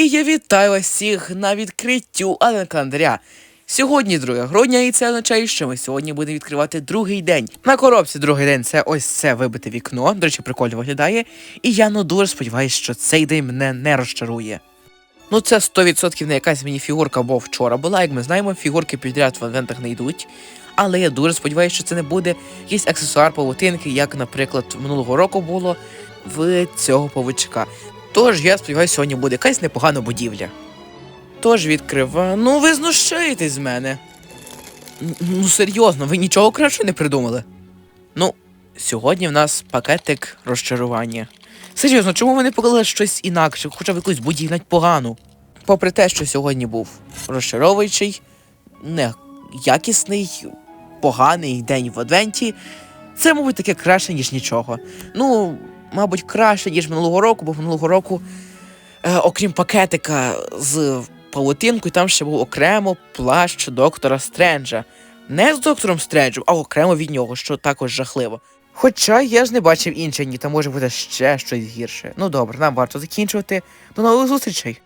І я вітаю всіх на відкриттю Ален календаря. Сьогодні 2 грудня, і це означає, що ми сьогодні будемо відкривати другий день. На коробці другий день це ось це вибите вікно. До речі, прикольно виглядає. І я ну дуже сподіваюся, що цей день мене не розчарує. Ну, це 100% не якась міні-фігурка, бо вчора була, як ми знаємо, фігурки підряд в адвентах не йдуть. Але я дуже сподіваюся, що це не буде якийсь аксесуар павутинки, як, наприклад, минулого року було в цього павучка. Тож я сподіваюся, сьогодні буде якась непогана будівля. Тож відкрива. Ну, ви знущаєтесь з мене. Ну, серйозно, ви нічого краще не придумали. Ну, сьогодні в нас пакетик розчарування. Серйозно, чому ви не показали щось інакше, хоча б якусь будівлю погану? Попри те, що сьогодні був розчаровуючий, неякісний, поганий день в Адвенті, це, мабуть, таке краще, ніж нічого. Ну, мабуть, краще, ніж минулого року, бо минулого року, е, окрім пакетика з павутинкою, там ще був окремо плащ доктора Стренджа. Не з доктором Стренджем, а окремо від нього, що також жахливо. Хоча я ж не бачив інше ні, та може бути ще щось гірше. Ну добре, нам варто закінчувати. До нових зустрічей.